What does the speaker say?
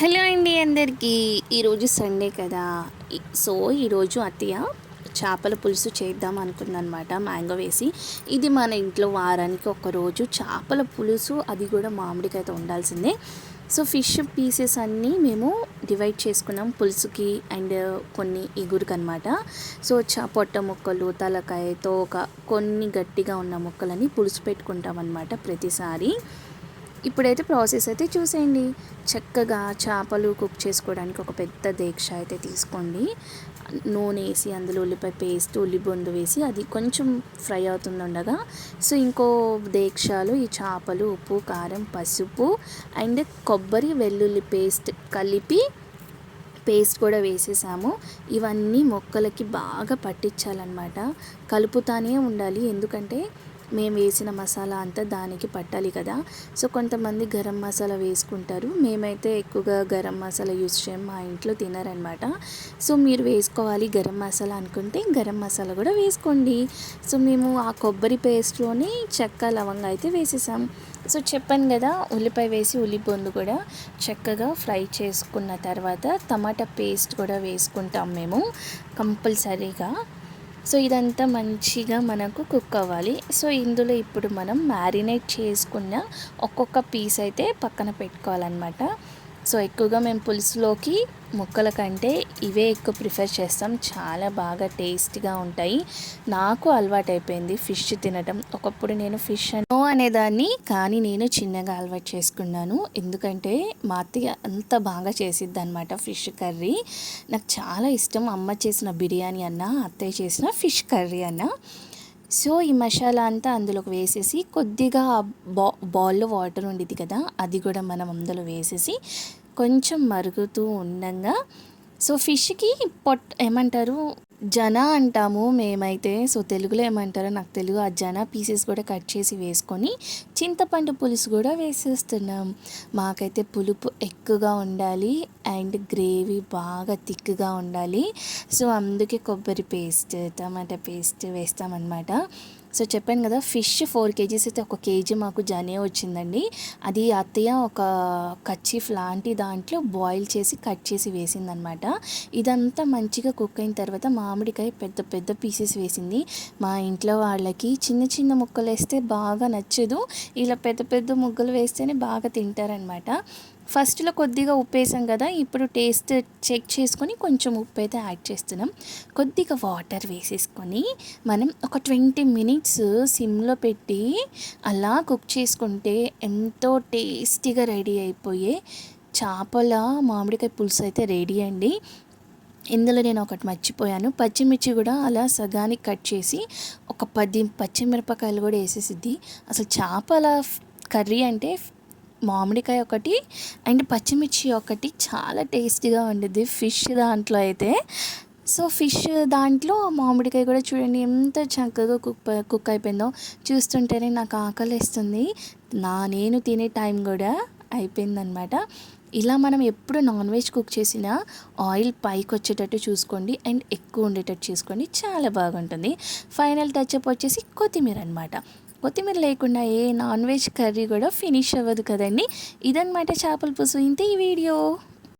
Hello అండి అందరికీ. ఈరోజు సండే కదా. సో ఈరోజు అత్తయ్య చేపల పులుసు చేద్దాం అనుకుందనమాట మ్యాంగో వేసి. ఇది మన ఇంట్లో వారానికి ఒక రోజు చేపల పులుసు అది కూడా మామిడికాయతో ఉండాల్సిందే. సో ఫిష్ పీసెస్ అన్నీ మేము డివైడ్ చేసుకున్నాం పులుసుకి అండ్ కొన్ని ఇగురికి అనమాట సో చా పొట్ట ముక్కలు తలకాయ తోక కొన్ని గట్టిగా ఉన్న ముక్కలని పులుసు పెట్టుకుంటాం అనమాట ప్రతిసారి. ఇప్పుడైతే ప్రాసెస్ అయితే చూసేయండి. చక్కగా చేపలు కుక్ చేసుకోవడానికి ఒక పెద్ద దీక్ష అయితే తీసుకోండి. నూనె వేసి అందులో ఉల్లిపాయ పేస్ట్ ఉల్లిబొందు వేసి అది కొంచెం ఫ్రై అవుతుండగా సో ఇంకో దీక్షలు ఈ చేపలు ఉప్పు కారం పసుపు అండ్ కొబ్బరి వెల్లుల్లి పేస్ట్ కలిపి పేస్ట్ కూడా వేసేసాము. ఇవన్నీ మొక్కలకి బాగా పట్టించాలన్నమాట. కలుపుతానే ఉండాలి. ఎందుకంటే మేము వేసిన మసాలా అంతా దానికి పట్టాలి కదా. సో కొంతమంది గరం మసాలా వేసుకుంటారు. మేమైతే ఎక్కువగా గరం మసాలా యూస్ చేయం మా ఇంట్లో తినరనమాట. సో మీరు వేసుకోవాలి గరం మసాలా అనుకుంటే గరం మసాలా కూడా వేసుకోండి. సో మేము ఆ కొబ్బరి పేస్ట్లోని చెక్క లవంగా అయితే వేసేసాం. సో చెప్పాను కదా ఉల్లిపాయ వేసి ఉల్లిపొందు కూడా చక్కగా ఫ్రై చేసుకున్న తర్వాత టమాటా పేస్ట్ కూడా వేసుకుంటాం మేము కంపల్సరీగా. సో ఇదంతా మంచిగా మనకు కుక్ అవ్వాలి. సో ఇందులో ఇప్పుడు మనం మ్యారినేట్ చేసుకున్న ఒక్కొక్క పీస్ అయితే పక్కన పెట్టుకోవాలన్నమాట. సో ఎక్కువగా మేము పులుసులోకి ముక్కల కంటే ఇవే ఎక్కువ ప్రిఫర్ చేస్తాం. చాలా బాగా టేస్ట్గా ఉంటాయి. నాకు అలవాటు అయిపోయింది ఫిష్ తినటం. ఒకప్పుడు నేను ఫిష్ నో అనేదాన్ని కానీ నేను చిన్నగా అలవాటు చేసుకున్నాను. ఎందుకంటే మా అత్తయ్య అంత బాగా చేసిద్ది అనమాట ఫిష్ కర్రీ. నాకు చాలా ఇష్టం. అమ్మ చేసిన బిర్యానీ అన్న అత్తయ్య చేసిన ఫిష్ కర్రీ అన్న. సో ఈ మసాలా అంతా అందులోకి వేసేసి కొద్దిగా బా బాల్లో వాటర్ ఉండేది కదా అది కూడా మనం అందులో వేసేసి కొంచెం మరుగుతూ ఉండగా. సో ఫిష్కి పొట్ ఏమంటారు? జన అంటాము మేమైతే. సో తెలుగులో ఏమంటారో నాకు తెలుగు. ఆ జన పీసెస్ కూడా కట్ చేసి వేసుకొని చింతపండు పులుసు కూడా వేసేస్తున్నాం. మాకైతే పులుపు ఎక్కువగా ఉండాలి అండ్ గ్రేవీ బాగా థిక్గా ఉండాలి. సో అందుకే కొబ్బరి పేస్ట్ టమాటా పేస్ట్ వేస్తామన్నమాట. సో చెప్పాను కదా ఫిష్ ఫోర్ కేజీస్ అయితే ఒక కేజీ మాకు జనే వచ్చిందండి. అది అత్తయ్య ఒక కచ్చిఫ్ లాంటి దాంట్లో బాయిల్ చేసి కట్ చేసి వేసిందనమాట ఇదంతా మంచిగా కుక్ అయిన తర్వాత మా మామిడికాయ పెద్ద పెద్ద పీసెస్ వేసింది. మా ఇంట్లో వాళ్ళకి చిన్న చిన్న ముక్కలు వేస్తే బాగా నచ్చదు. ఇలా పెద్ద పెద్ద ముక్కలు వేస్తేనే బాగా తింటారనమాట ఫస్ట్లో కొద్దిగా ఉప్పు వేసాం కదా ఇప్పుడు టేస్ట్ చెక్ చేసుకొని కొంచెం ఉప్పు అయితే యాడ్ చేస్తున్నాం. కొద్దిగా వాటర్ వేసేసుకొని మనం ఒక ట్వంటీ మినిట్స్ సిమ్లో పెట్టి అలా కుక్ చేసుకుంటే ఎంతో టేస్టీగా రెడీ అయిపోయే చేపల మామిడికాయ పులుసు అయితే రెడీ అండి. ఇందులో నేను ఒకటి మర్చిపోయాను. పచ్చిమిర్చి కూడా అలా సగానికి కట్ చేసి ఒక పది పచ్చిమిరపకాయలు కూడా వేసేసిద్ది. అసలు చేపల కర్రీ అంటే మామిడికాయ ఒకటి అండ్ పచ్చిమిర్చి ఒకటి చాలా టేస్టీగా ఉండిద్ది ఫిష్ దాంట్లో అయితే. సో ఫిష్ దాంట్లో మామిడికాయ కూడా చూడండి ఎంత చక్కగా కుక్ కుక్ అయిపోయిందో. చూస్తుంటేనే నాకు ఆకలి వేస్తుంది నా నేను తినే టైం కూడా అయిపోయిందనమాట. ఇలా మనం ఎప్పుడు నాన్ వెజ్ కుక్ చేసినా ఆయిల్ పైకి వచ్చేటట్టు చూసుకోండి అండ్ ఎక్కువ ఉండేటట్టు చూసుకోండి. చాలా బాగుంటుంది. ఫైనల్ టచ్అప్ వచ్చేసి కొత్తిమీర అనమాట కొత్తిమీర లేకుండా ఏ నాన్ వెజ్ కర్రీ కూడా ఫినిష్ అవ్వదు కదండి. ఇదనమాట చేపల పులుసు. ఇంతే ఈ వీడియో.